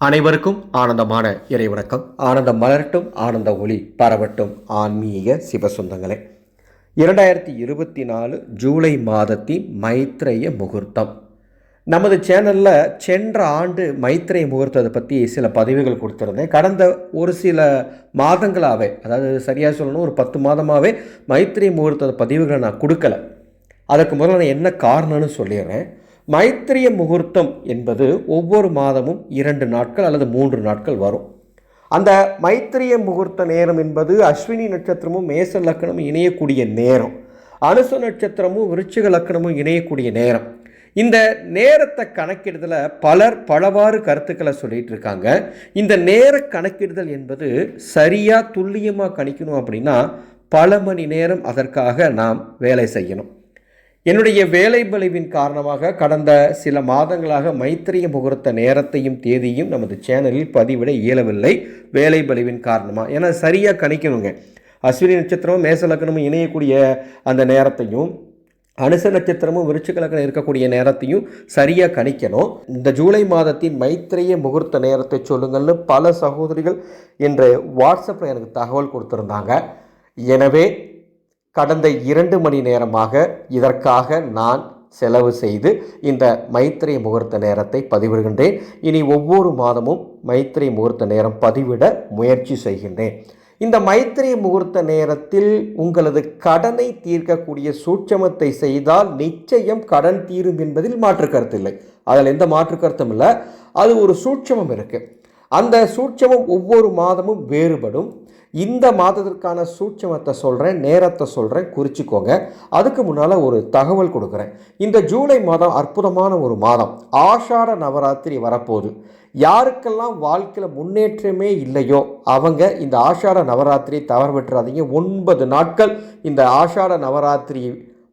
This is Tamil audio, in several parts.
அனைவருக்கும் ஆனந்தமான இறைவணக்கம். ஆனந்தம் மலரட்டும் ஆனந்த ஒளி பரவட்டும். ஆன்மீக சிவசுந்தங்களே. இரண்டாயிரத்தி இருபத்தி நாலு ஜூலை மாதத்தின் மைத்ரேய முகூர்த்தம். நமது சேனலில் சென்ற ஆண்டு மைத்ரேய முகூர்த்தத்தை பற்றி சில பதிவுகள் கொடுத்துருந்தேன். கடந்த ஒரு சில மாதங்களாகவே அதாவது சரியாக சொல்லணும் ஒரு பத்து மாதமாகவே மைத்ரேய முகூர்த்த பதிவுகளை நான் கொடுக்கல. அதற்கு முதல்ல நான் என்ன காரணம்னு சொல்லிடுறேன். மைத்திரிய முகூர்த்தம் என்பது ஒவ்வொரு மாதமும் இரண்டு நாட்கள் அல்லது மூன்று நாட்கள் வரும். அந்த மைத்திரிய முகூர்த்த நேரம் என்பது அஸ்வினி நட்சத்திரமும் மேச லக்கணமும் இணையக்கூடிய நேரம். அனுச நட்சத்திரமும் விருச்சிக லக்கணமும் இணையக்கூடிய நேரம். இந்த நேரத்தை கணக்கிடுதல பலர் பலவாறு கருத்துக்களை சொல்லிட்டு இருக்காங்க. இந்த நேர கணக்கிடுதல் என்பது சரியாக துல்லியமாக கணிக்கணும் அப்படின்னா பல மணி நேரம் அதற்காக நாம் வேலை செய்யணும். என்னுடைய வேலை பலிவின் காரணமாக கடந்த சில மாதங்களாக மைத்திரிய முகூர்த்த நேரத்தையும் தேதியும் நமது சேனலில் பதிவிட இயலவில்லை. வேலை பலிவின் காரணமாக ஏன்னா சரியாக கணிக்கணுங்க. அஸ்வினி நட்சத்திரமும் மேச லக்னமும் இணையக்கூடிய அந்த நேரத்தையும் அனுச நட்சத்திரமும் விருச்சிகலக்கணம் இருக்கக்கூடிய நேரத்தையும் சரியாக கணிக்கணும். இந்த ஜூலை மாதத்தின் மைத்திரிய முகூர்த்த நேரத்தை சொல்லுங்கள்னு பல சகோதரிகள் இன்று வாட்ஸ்அப்பில் எனக்கு தகவல் கொடுத்துருந்தாங்க. எனவே கடந்த இரண்டு மணி நேரமாக இதற்காக நான் செலவு செய்து இந்த மைத்திரை முகூர்த்த நேரத்தை பதிவிடுகின்றேன். இனி ஒவ்வொரு மாதமும் மைத்திரை முகூர்த்த நேரம் பதிவிட முயற்சி செய்கின்றேன். இந்த மைத்திரை முகூர்த்த நேரத்தில் உங்களது கடனை தீர்க்கக்கூடிய சூட்சமத்தை செய்தால் நிச்சயம் கடன் தீரும் என்பதில் மாற்று கருத்து இல்லை. அதில் எந்த மாற்று கருத்தும் இல்லை. அது ஒரு சூட்சமம் இருக்குது அந்த சூட்சமம் ஒவ்வொரு மாதமும் வேறுபடும். இந்த மாதத்திற்கான சூட்சமத்தை சொல்கிறேன் நேரத்தை சொல்கிறேன் குறிச்சிக்கோங்க. அதுக்கு முன்னால் ஒரு தகவல் கொடுக்குறேன். இந்த ஜூலை மாதம் அற்புதமான ஒரு மாதம். ஆஷாட நவராத்திரி வரப்போகுது. யாருக்கெல்லாம் வாழ்க்கையில் முன்னேற்றமே இல்லையோ அவங்க இந்த ஆஷாட நவராத்திரி தவறு விட்டுறாதீங்க. ஒன்பது நாட்கள் இந்த ஆஷாட நவராத்திரி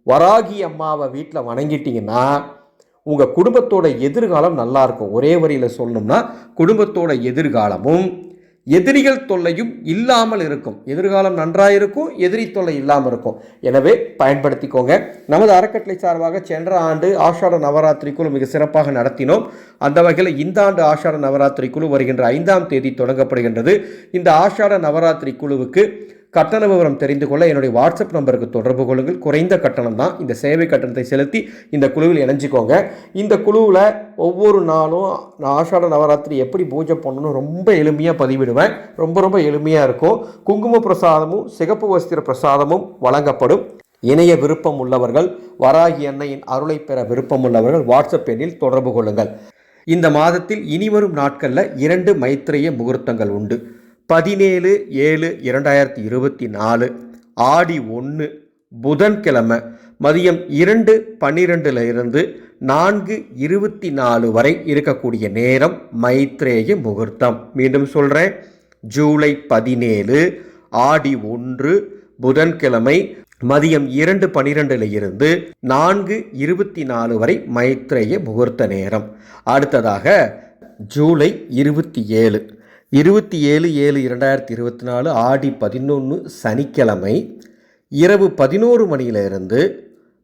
வராகி அம்மாவை வீட்டில் வணங்கிட்டிங்கன்னா உங்கள் குடும்பத்தோட எதிர்காலம் நல்லாயிருக்கும் ஒரே வரியில் சொல்லணும்னா குடும்பத்தோட எதிர்காலமும் எதிரிகள் தொல்லையும் இல்லாமல் இருக்கும். எதிர்காலம் நன்றாக இருக்கும் எதிரி தொல்லை இல்லாமல் இருக்கும். எனவே பயன்படுத்திக்கோங்க. நமது அறக்கட்டளை சார்பாக சென்ற ஆண்டு ஆஷாட நவராத்திரி குழு மிக சிறப்பாக நடத்தினோம். அந்த வகையில் இந்த ஆண்டு ஆஷாட நவராத்திரி குழு வருகின்ற ஐந்தாம் தேதி தொடங்கப்படுகின்றது. இந்த ஆஷாட நவராத்திரி குழுவுக்கு கட்டண விவரம் தெரிந்து கொள்ள என்னுடைய வாட்ஸ்அப் நம்பருக்கு தொடர்பு கொள்ளுங்கள். குறைந்த கட்டணம் தான் இந்த சேவை கட்டணத்தை செலுத்தி இந்த குழுவில் இணைஞ்சிக்கோங்க. இந்த குழுவில் ஒவ்வொரு நாளும் நான் ஆஷாட நவராத்திரி எப்படி பூஜை பண்ணணும் ரொம்ப எளிமையாக பதிவிடுவேன். ரொம்ப ரொம்ப எளிமையாக இருக்கும். குங்கும பிரசாதமும் சிகப்பு வஸ்திர பிரசாதமும் வழங்கப்படும். இணைய விருப்பம் உள்ளவர்கள் வராகி அன்னையின் அருளை பெற விருப்பம் உள்ளவர்கள் வாட்ஸ்அப் எண்ணில் தொடர்பு கொள்ளுங்கள். இந்த மாதத்தில் இனிவரும் நாட்களில் இரண்டு மைத்திரைய முகூர்த்தங்கள் உண்டு. பதினேழு ஏழு இரண்டாயிரத்தி இருபத்தி நாலு ஆடி ஒன்று புதன்கிழமை மதியம் இரண்டு பன்னிரெண்டில் இருந்து நான்கு இருபத்தி நாலு வரை இருக்கக்கூடிய நேரம் மைத்ரேய முகூர்த்தம். மீண்டும் சொல்கிறேன் ஜூலை பதினேழு ஆடி ஒன்று புதன்கிழமை மதியம் இரண்டு பனிரெண்டில் இருந்து நான்கு இருபத்தி நாலு வரை மைத்ரேய முகூர்த்த நேரம். அடுத்ததாக ஜூலை இருபத்தி ஏழு இருபத்தி ஏழு ஏழு இரண்டாயிரத்தி இருபத்தி நாலு ஆடி பதினொன்று சனிக்கிழமை இரவு பதினோரு மணியிலிருந்து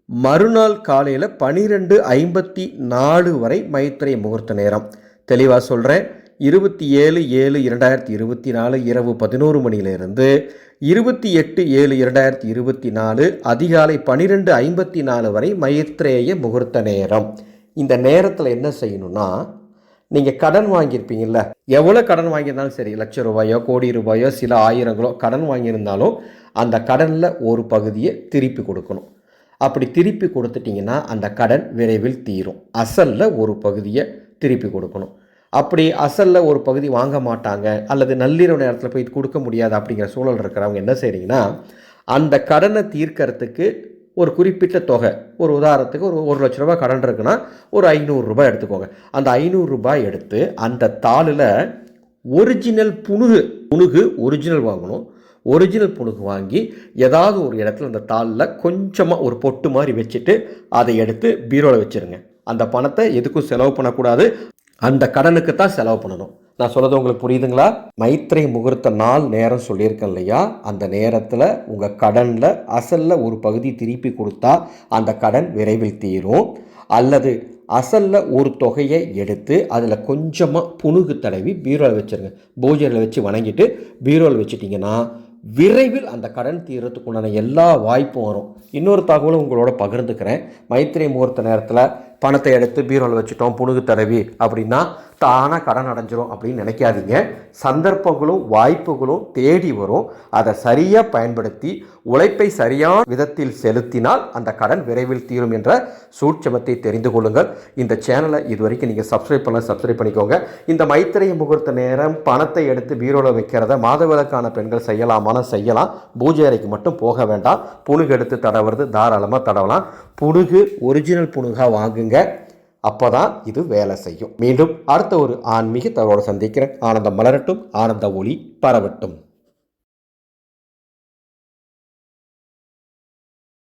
மறுநாள் காலையில் பனிரெண்டு ஐம்பத்தி நாலு வரை மைத்திரை முகூர்த்த நேரம். தெளிவாக சொல்கிறேன் இருபத்தி ஏழு ஏழு இரண்டாயிரத்தி இருபத்தி நாலு இரவு பதினோரு மணியிலிருந்து இருபத்தி எட்டு ஏழு இரண்டாயிரத்தி இருபத்தி நாலு அதிகாலை பன்னிரெண்டு ஐம்பத்தி நாலு வரை மைத்ரேய முகூர்த்த நேரம். இந்த நேரத்தில் என்ன செய்யணும்னா நீங்கள் கடன் வாங்கியிருப்பீங்கல்ல எவ்வளோ கடன் வாங்கியிருந்தாலும் சரி லட்ச ரூபாயோ கோடி ரூபாயோ சில ஆயிரங்களோ கடன் வாங்கியிருந்தாலும் அந்த கடனில் ஒரு பகுதியை திருப்பி கொடுக்கணும். அப்படி திருப்பி கொடுத்துட்டிங்கன்னா அந்த கடன் விரைவில் தீரும். அசலில் ஒரு பகுதியை திருப்பி கொடுக்கணும். அப்படி அசலில் ஒரு பகுதி வாங்க மாட்டாங்க அல்லது நள்ளிரவு நேரத்தில் போய் கொடுக்க முடியாது அப்படிங்கிற சூழல் இருக்கிறவங்க என்ன செய்கிறீங்கன்னா அந்த கடனை தீர்க்கறதுக்கு ஒரு குறிப்பிட்ட தொகை. ஒரு உதாரணத்துக்கு ஒரு ஒரு லட்ச ரூபாய் கடன் இருக்குன்னா ஒரு ஐநூறுரூபா எடுத்துக்கோங்க. அந்த ஐநூறுரூபா எடுத்து அந்த தாளில் ஒரிஜினல் புணுகு புணுகு ஒரிஜினல் வாங்கணும். ஒரிஜினல் புணுகு வாங்கி ஏதாவது ஒரு இடத்துல அந்த தாளில் கொஞ்சமாக ஒரு பொட்டு மாதிரி வச்சுட்டு அதை எடுத்து பீரோவில் வச்சுருங்க. அந்த பணத்தை எதுக்கும் செலவு பண்ணக்கூடாது. அந்த கடனுக்கு தான் செலவு பண்ணணும். நான் சொல்கிறது உங்களுக்கு புரியுதுங்களா? மைத்திரை முகூர்த்த நாள் நேரம் சொல்லியிருக்கேன் இல்லையா? அந்த நேரத்தில் உங்கள் கடனில் அசலில் ஒரு பகுதி திருப்பி கொடுத்தா அந்த கடன் விரைவில் தீரும். அல்லது அசலில் ஒரு தொகையை எடுத்து அதில் கொஞ்சமாக புணுகு தடவி பீரோவில் வச்சுருங்க. பூஜையில் வச்சு வணங்கிட்டு பீரோவில் வச்சுட்டிங்கன்னா விரைவில் அந்த கடன் தீர்றதுக்குண்டான எல்லா வாய்ப்பும் வரும். இன்னொரு தகவலும் உங்களோட பகிர்ந்துக்கிறேன். மைத்திரை முகூர்த்த நேரத்தில் பணத்தை எடுத்து பீரோவில் வச்சுட்டோம் புணுகு தடவி அப்படின்னா தானாக கடன் அடைஞ்சிரும் அப்படின்னு நினைக்காதீங்க. சந்தர்ப்பங்களும் வாய்ப்புகளும் தேடி வரும். அதை சரியாக பயன்படுத்தி உழைப்பை சரியான விதத்தில் செலுத்தினால் அந்த கடன் விரைவில் தீரும் என்ற சூட்சமத்தை தெரிந்து கொள்ளுங்கள். இந்த சேனலை இது வரைக்கும் நீங்கள் சப்ஸ்கிரைப் பண்ண சப்ஸ்கிரைப் பண்ணிக்கோங்க. இந்த மைத்திரைய முகூர்த்த நேரம் பணத்தை எடுத்து பீரோவில் வைக்கிறத மாதவிலக்கான பெண்கள் செய்யலாமான செய்யலாம். பூஜை அறைக்கு மட்டும் போக வேண்டாம். புணுகு எடுத்து தடவுறது தாராளமாக தடவலாம். புணுகு ஒரிஜினல் புணுகாக வாங்குங்க. அப்போ தான் இது வேலை செய்யும். மீண்டும் அடுத்த ஒரு ஆன்மீக தகவலோடு சந்திக்கிறேன். ஆனந்தம் மலரட்டும். ஆனந்த ஒளி பரவட்டும்.